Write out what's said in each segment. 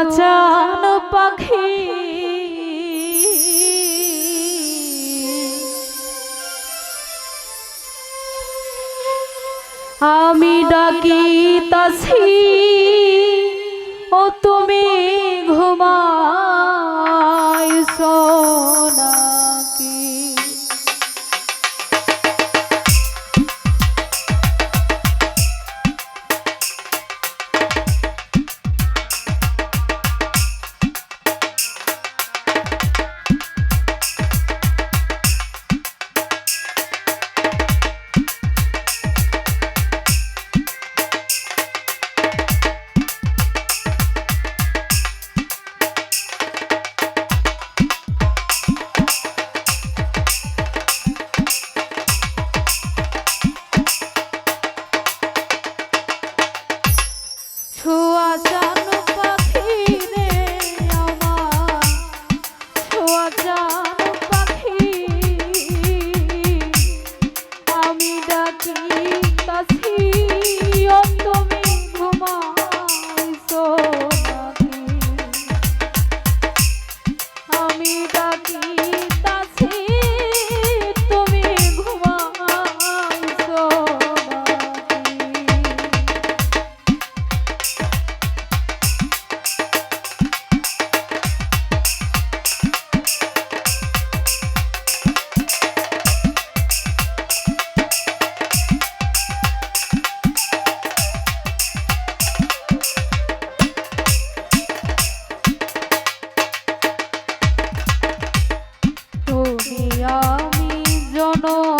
নাচান পাখি। আমি ডাকি তাসি আমি জনম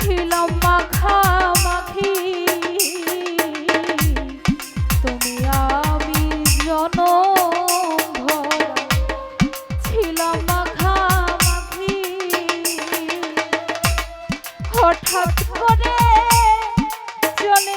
ছিল মাখামাখি তুমি আমি জন ছিলাম মাখামাখি হঠাৎ করে চলে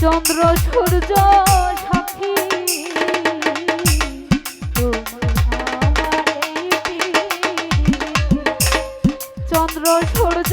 চন্দ্র সূর্য সাক্ষী চন্দ্র সূর্য